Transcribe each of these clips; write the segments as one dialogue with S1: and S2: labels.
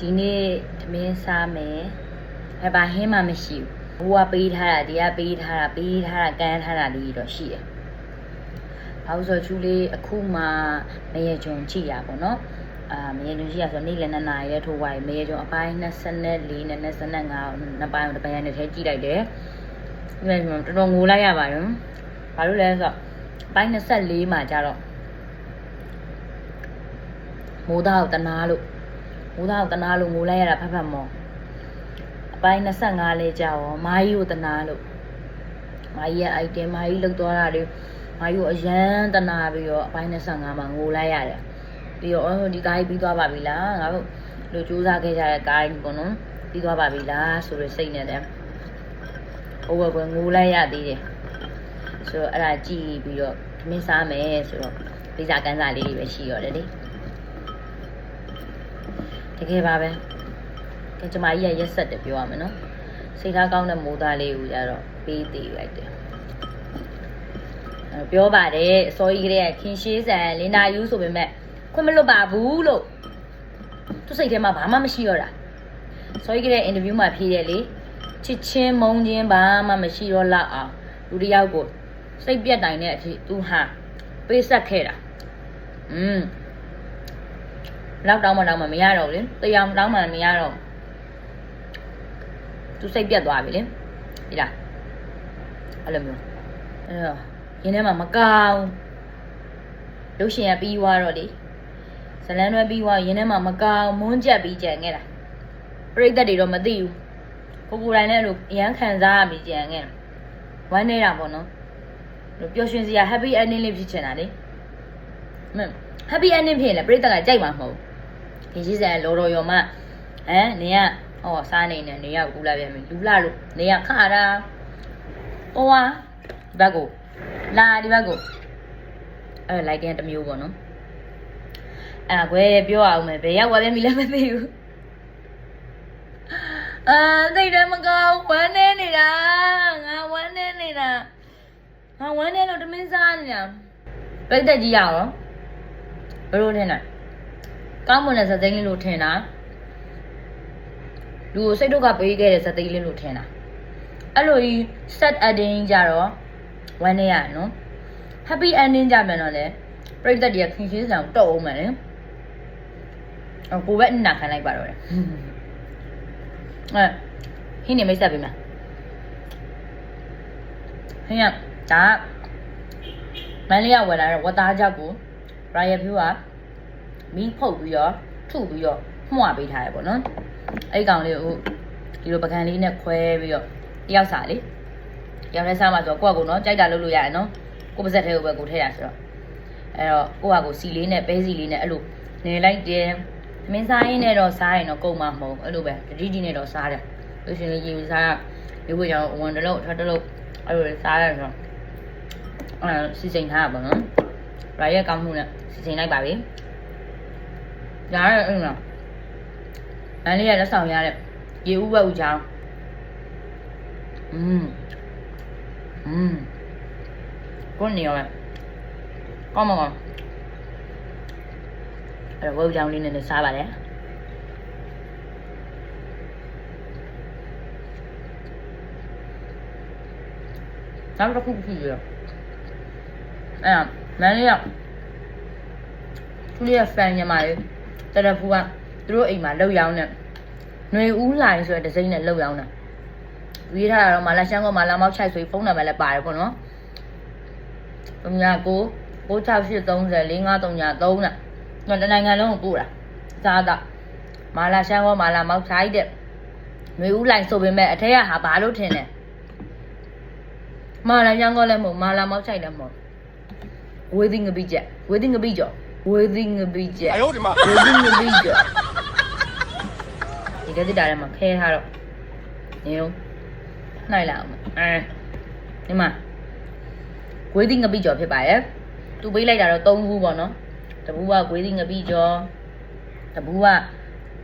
S1: ဒီနေ့သမင်းစားမယ်အဲဘာဟင်းမှမရှိဘူးဘိုးကပေးထားတာဒီကပေးထားတာပေးထားတာကမ်းထားတာလေးတော့ရှိတယ်ဘာလို့ဆိုတော့ချူလေးအခုမှမရေကြုံကြည့်ရပါတော့နော်အာမရေကြုံကြည့်ရဆိုတော့နေ့လယ်နှစ်နာရီရဲထိုးသွားပြီမရေကြုံအပိုင်း24နဲ့25နှစ်ပိုင်းတစ်ပိုင်းနဲ့ထဲကြည့်လိုက်တယ်ဒီမှာတော်တော်ငိုလိုက်ရပါတယ်ဘာလို့လဲဆိုတော့အပိုင်း24မှာကျတော့မိုးသားကိုတနာလို့ မိုးသားကိုတနာလို့ငိုလိုက်ရတာဖတ်ဖတ်မော်အပိုင်း25လဲကြာရောမာကြီးကိုတနာလို့မာကြီးရဲ့ item မာကြီးလောက်သွားတာတွေမာကြီးကိုအရန်တနာပြီးတော့အပိုင်း25မှာငိုလိုက်ရတယ်ပြီးတော့အော်ဒီကားကြီးပြီးသွားပါပြီလားငါတို့လူစူးစမ်းခဲ့ကြတဲ့ကားကြီးပေါ့နော်ပြီးသွားပါပြီလားဆိုရစိတ်နဲ့တည်းဟိုဘကငိုလိုက်ရသေးတယ်ဆိုတော့အဲ့ဒါကြည့်ပြီးတော့မင်းစားမယ်ဆိုတော့ဗီဇာကန်းစာလေးတွေပဲရှိရတယ်လေ တကယ်ပါပဲကဲကျမကြီးကရက်ဆက်တယ်ပြောရမယ်နော်စိတ်ထားကောင်းတဲ့မိုးသားလေးကိုကြတော့ပေးသေးလိုက်တယ်အဲပြောပါတယ်အစောကြီးကလေးကခင်ရှေးဆန်လင်နာယူဆိုပေမဲ့ခွင့်မလွတ်ပါဘူးလို့သူစိတ်ထဲမှာဘာမှမရှိတော့တာအစောကြီးကလေးအင်တာဗျူးမှာဖြေတယ်လေချစ်ချင်းမုန်းချင်းဘာမှမရှိတော့လောက်အောင်လူတစ်ယောက်ကိုစိတ်ပြတ်တိုင်တဲ့အထိသူဟာပေးဆက်ခဲ့တာอืม လောက်တောင်းမတောင်းမမရတော့ဘူးလေတရားမတောင်းမှမရတော့ဘူးသူစိတ်ပြတ်သွားပြီလေဒီလားအဲ့လိုမျိုးအဲ့တော့ရင်းထဲမှာမကောင်းရုပ်ရှင်ကပြီးသွားတော့လေဇလန်းတွဲပြီးသွားရင်းထဲမှာမကောင်းမွန်းကြက်ပြီးကြံခဲ့တာပြိတ္တတွေတော့မသိဘူးကိုကိုယ်တိုင်လည်းအဲ့လိုအရန်ခံစားရပြီးကြံခဲ့တာဝမ်းနေတာပေါ့နော်ပျော်ရွှင်စရာ happy ending လေးဖြစ်ချင်တာလေမင်း happy ending ဖြစ်ရင်လည်းပြိတ္တကကြိုက်မှာမဟုတ်ဘူး ဒီရှိစံလော်တော်ရော်မဟမ်နေကဟောစားနေနေနေရောက်ကူလာပြန်ပြီလူလာလို့နေကခါတာဟိုဟာဒီဘက်ကိုလာဒီဘက်ကိုအဲ့လိုက်ကန်တစ်မျိုးပေါ့နော်အဲ့ဒါကွယ်ပြောအောင်မယ်ဘယ်ရောက်သွားပြန်ပြီလဲမသိဘူးအာသိတယ်မကောင်းဝမ်းနေနေတာငါဝမ်းနေနေတာငါဝမ်းနေလို့တမင်းစားနေတာပြိတ္တကြီးရအောင်ဘယ်လိုထင်လဲ ကောင်းမွန်တဲ့ဇာတ်သိန်းလေးလို့ထင်တာလူကိုစိတ်ဒုက္ခပေးခဲ့တဲ့ဇာတ်သိန်းလေးလို့ထင်တာအဲ့လိုကြီး set ending ကြတော့ဝမ်းနေရနော် happy ending ကြပြန်တော့လေပြိတ္တတွေကခင်ရှင်းဆောင်တော့အောင်မယ်လေအကိုပဲအနာခံလိုက်ပါတော့လေအဲဟင်းနေမိတ်ဆက်ပြီမလားဟင်းရဒါမန်လေးကဝယ်လာတော့ဝတ်သားကြောက်ကို Riot View က မီးဖုတ်ပြီးတော့ထုပြီးတော့မှုတ်ပေးထားရပေါ့နော်အဲ့ကောင်လေးကိုဒီလိုပကံလေးနဲ့ခွဲပြီးတော့တယောက်စားလေတယောက်နဲ့စားမှဆိုတော့ကိုယ့်အကူနော်ကြိုက်တာလုပ်လို့ရတယ်နော်ကိုယ့်ပါဇက်ထဲကိုပဲကိုထည့်ရဆိုတော့အဲ့တော့ကိုယ့်အကူစီလေးနဲ့ပဲစီလေးနဲ့အဲ့လိုနေလိုက်တယ်မင်းစားရင်းနဲ့တော့စားရင်တော့ကုန်မှာမဟုတ်အဲ့လိုပဲတတိတိနဲ့တော့စားတယ်လို့ရှင်ရေစားရေဝေးကြောင်ဝန်တလုံးထတလုံးအဲ့လိုစားရတယ်ဆိုတော့အဲ့စီစဉ်ထားတာပေါ့နော်ရရဲ့ကောင်းမှုနဲ့စီစဉ်လိုက်ပါပြီ Đấy em nào Đấy là đã sầu nhà đẹp Dịu bầu chào Ừm Ừm Có nhiều này Có mà còn Rồi bầu chào đi nên này xa bà đấy Nó rất không gì rồi À, mẹ đi ạ. Đi là fan nhà mày. တယ်နောက်တစ်ခုကြည့်ရအဲ့မန်လေးရသူလေးရဖန်ညမာလေး တရဖူကသူတို့အိမ်မှာလှုပ်ရောင်းနေຫນွေဦးလိုင်းဆိုတဲ့ဒီဇိုင်းနဲ့လှုပ်ရောင်းတာရေးထားတာတော့မာလာရှမ်းကမာလာမောက်ချိုက်ဆိုဖုန်းနံပါတ်လည်းပါတယ်ပေါ့နော်39 9630 4533နဲ့တော့တနိုင်ငံလုံးကိုပို့တာစားတာမာလာရှမ်းကမာလာမောက်ချိုက်တဲ့ຫນွေဦးလိုင်းဆိုပေမဲ့အထက်ကဟာဘာလို့ထင်လဲမာလာရှမ်းကလည်းမဟုတ်မာလာမောက်ချိုက်လည်းမဟုတ်ဝေးသိငပိချက်ဝေးသိငပိကျော် ဝေးသိငပိချက်
S2: 哎呦我的妈！
S1: ဝေဒင်းငပိကြောဒီကတိတာထဲမှာခဲထားတော့နေဦးနှိုက်လာအောင်အဲဒီမှာဂွေးသီးငပိကြောဖြစ်ပါရဲ့သူပေးလိုက်တာတော့၃ဘူးပေါ့နော်တဘူးကဂွေးသီးငပိကြောတဘူးက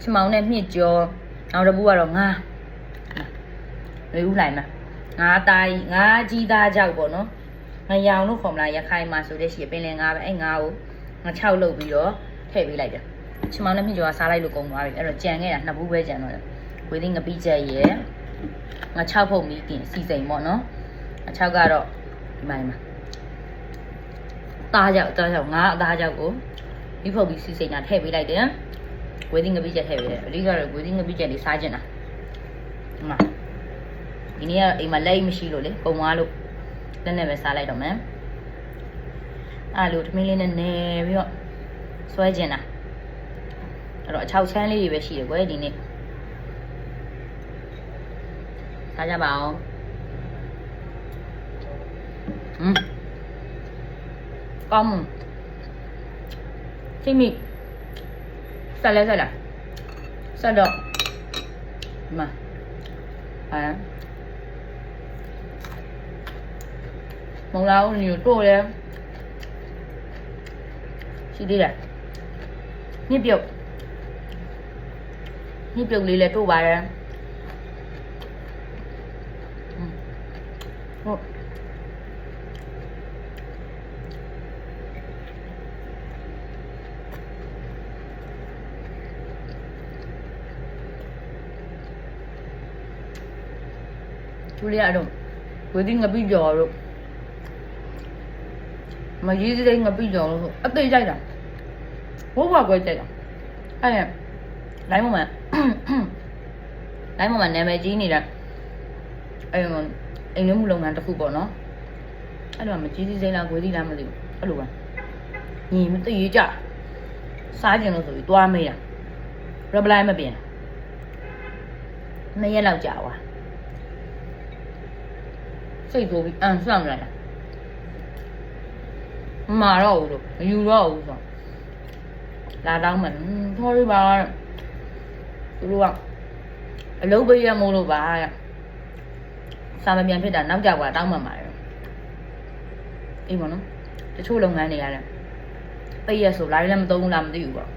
S1: ချမောင်နဲ့မြင့်ကြောနောက်တဘူးကတော့ငါလေဦးလိုက်မှာငါတိုင်းငါကြီးသားကြောက်ပေါ့နော်ငရောင်လို့ခေါ်မလားရခိုင်မှာဆိုတဲ့ရှိပင်လယ်ငါပဲအဲ့ငါကို ငါ6လုတ်ပြီးတော့ထည့်ပေးလိုက်တယ်ချင်မောင်နဲ့မြင့်ကျော်ကစားလိုက်လို့ကုန်သွားပြီအဲ့တော့ကြံခဲ့တာနှစ်ဘူးပဲကြံတော့တယ်ဝေးသိငပိချက်ရယ်ငါ6ဖုတ်မီးကင်စီစိန်ပေါ့နော်အ6ကတော့ဒီမှာဒီမှာသားကြောက်သားကြောက်ငါအသားကြောက်ကိုပြီးဖုတ်ပြီးစီစိန်တာထည့်ပေးလိုက်တယ်ဝေးသိငပိချက်ထည့်ပေးတယ်အဓိကတော့ဝေးသိငပိချက်လေးစားကျင်တာဒီမှာဒီနေ့ကအိမ်မှာလက်မရှိလို့လေပုံသွားလို့လက်နဲ့ပဲစားလိုက်တော့မယ် အဲ့လိုထမင်းလေးနဲ့နေပြီးတော့ဆွဲကျင်တာအဲ့တော့အချောက်ချမ်းလေးတွေပဲရှိတယ်ကွယ်ဒီနေ့စားကြပါအောင်อืมကောင်းမစိတ်မိဆက်လဲဆက်လာဆက်တော့ဒီမှာအဲမုံလာဦးညို့တို့လဲ ရှိသေးတယ်ညစ်ပြုတ်ညစ်ပြုတ်လေးလဲတို့ပါတယ်อืมဟုတ်သူလေးအတော့ဝေဒီငပိကြော်တို့ မကြီးစိငပိကြော်လို့အသိကြိုက်တာဘိုးဘွားကွဲကြိုက်တာအဲ့ဒါလိုင်းမမလိုင်းမမနာမည်ကြီးနေတာအဲ့လိုအိမ်လုံးမှုလုပ်ငန်းတစ်ခုပေါ့နော်အဲ့လိုမကြီးစိစိလားကွဲသီးလားမသိဘူးအဲ့လိုပါညီမသိရကြစားကြင်လို့ဆိုပြီးသွားမေးတာ reply မပြန်နှစ်ရက်လောက်ကြာသွားစိတ်ဆိုးပြီးအန်ဆောင်လိုက်တာ မမာတော့ဘူးလို့မယူတော့ဘူးဆိုလာတောင်းမယ်ခေါ်ရပါသူတို့ကအလုပ်ပေးရမို့လို့ပါတဲ့စာမပြန်ဖြစ်တာနောက်ကြကွာတောင်းမှမှာတယ်အေးမနော်တချို့လုပ်ငန်းတွေရတယ်ပိတ်ရဆိုလာလည်းမသုံးဘူးလားမသိဘူးပေါ့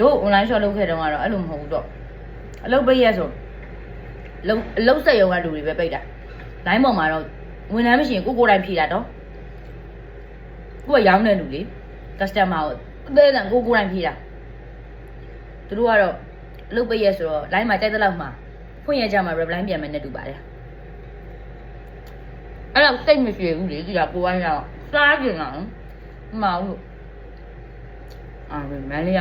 S1: တို့ online shop လုပ်ခဲ့တုန်းကတော့အဲ့လိုမဟုတ်ဘူးတော့အလုပ်ပိတ်ရဆိုလုံအလုပ်ဆက်ရုံကလူတွေပဲပိတ်တာလိုင်းပေါ်မှာတော့ဝန်ထမ်းမရှိရင်ကိုကိုယ်တိုင်ဖြေတာတော့ ကိုကရောင်းတဲ့လူလေ customer ကိုအသေးစံကိုကိုယ်တိုင်ဖြေတာသူတို့ကတော့အလုပ်ပိတ်ရဆိုတော့ line မှာကြိုက်တဲ့လောက်မှာဖွင့်ရကြမှာ reply ပြန်မယ်နဲ့တူပါတယ်အဲ့တော့စိတ်မပြေဘူးလေဒီကကိုဝိုင်းတော့စားကြင်တော့မအောင်လို့အာမန်လေးက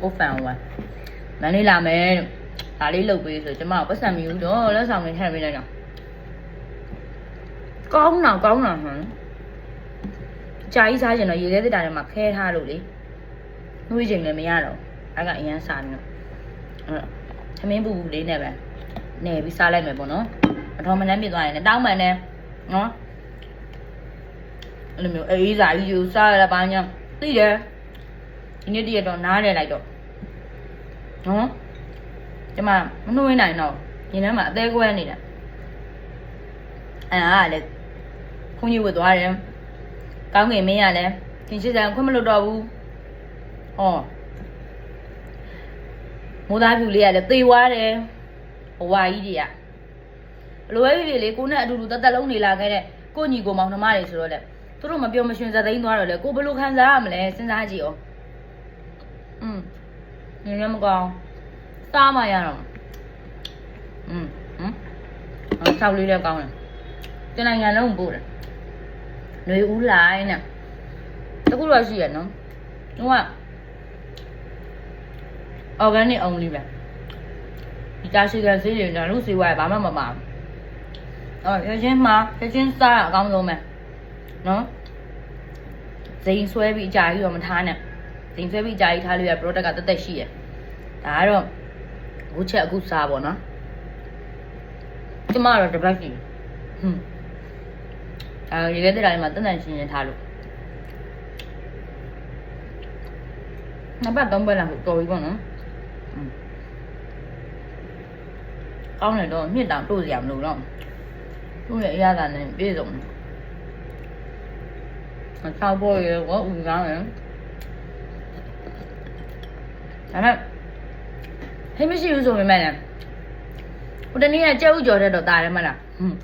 S1: ကိုဖန်ဝမ်းမန်လေးလာမယ်လို့ဒါလေးလုပ်ပေးဆိုကျမကပတ်စံမယူတော့လက်ဆောင်လေးထည့်ပေးလိုက်တော့ကောင်းတော့ကောင်းတော့ဟမ် ကြာကြီးစားကျင်တော့ရေခဲတစ်တာထဲမှာခဲထားလို့လေနှွေးချိန်လည်းမရတော့အဲ့ကအရန်စားနေတော့အဲ့တော့သမင်းပူပူလေးနဲ့ပဲနေပြီးစားလိုက်မယ်ပေါ့နော်အထောမနှမ်းပြစ်သွားရင်လည်းတောင်းမှန်တယ်နော်အဲ့လိုမျိုးအေးစားကြီးယူစားရတာပါညာသိတယ်ဒီနေ့တည်းတော့နားတယ်လိုက်တော့နော်ကျမမနှွေးနိုင်တော့ရင်ထဲမှာအသေးကွဲနေတာအဲ့ဒါကလည်းခွန်ကြီးဝတ်သွားတယ် ကောင်းကင်မင်းရလဲသင်ရှိစံခွင့်မလို့တော့ဘူးဟောမိုးသားဖြူလေးကလည်းသေသွားတယ်ဘဝကြီးတွေကဘလိုပဲဖြစ်ဖြစ်လေကိုနဲ့အတူတူတသက်လုံးနေလာခဲ့တဲ့ကိုညီကိုမောင်နှမတွေဆိုတော့လေသူတို့မပြောမရှင်စသိန်းသွားတော့လေကိုဘယ်လိုခံစားရမလဲစဉ်းစားကြည့်အောင်อืมနေလည်းမကောင်းစားမှရတော့อืมဟမ်အော်ဆောက်လေးလည်းကောင်းတယ်တနိုင်ငံလုံးပို့တယ် ຫນွေဦးလိုင်းနဲ့တခုတော့ရှိရနော်ဟိုက organic only ပဲဒီတာရှိတဲ့ဈေးတွေကျွန်တော်တို့စီဝါရဘာမှမပါဘူးအော်ရချင်းမှာရချင်းစားအကောင်းဆုံးပဲနော်ဇိန်ဆွဲပြီးအကြာကြီးတော့မထားနဲ့ဇိန်ဆွဲပြီးအကြာကြီးထားလို့ရ product ကတက်တက်ရှိရဒါကတော့အခုချက်အခုစားပေါ့နော်ကျမကတော့တစ်ပတ်ရှိဟွန်း အဲရေခဲတဲ့တိုင်းမှာတန်တန်ရှင်းရှင်းထားလို့နှစ်ပတ်သုံးပတ်လောက်တော်ပြီပေါ့နော်ကောင်းတယ်တော့မြင့်တောင်တို့စရာမလိုတော့သူ့ရဲ့အရသာနဲ့ပြည့်စုံတယ်အချောက်ပေါ်ရေကိုဦးကောင်းတယ်ဒါနဲ့ဟိမရှိဘူးဆိုပေမဲ့လည်းဟိုတနေ့ကကြက်ဥကြော်တဲ့တော့တာတယ်မလားဟွန်း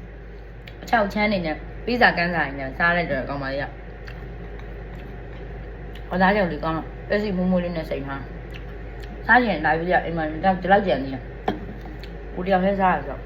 S1: အချောက်ချမ်းနေနဲ့ ပေးစာကန်းစာနေနဲ့စားလိုက်တော့ကောင်းပါရဲ့ဟောသားကြောက်လေးကောင်းတော့ပက်စီမူမူလေးနဲ့စိတ်ထားစားရင်လာပြီးရအိမ်မှာတော့ဒီလောက်ကြံနေရကိုတယောက်ထဲစားရဆိုတော့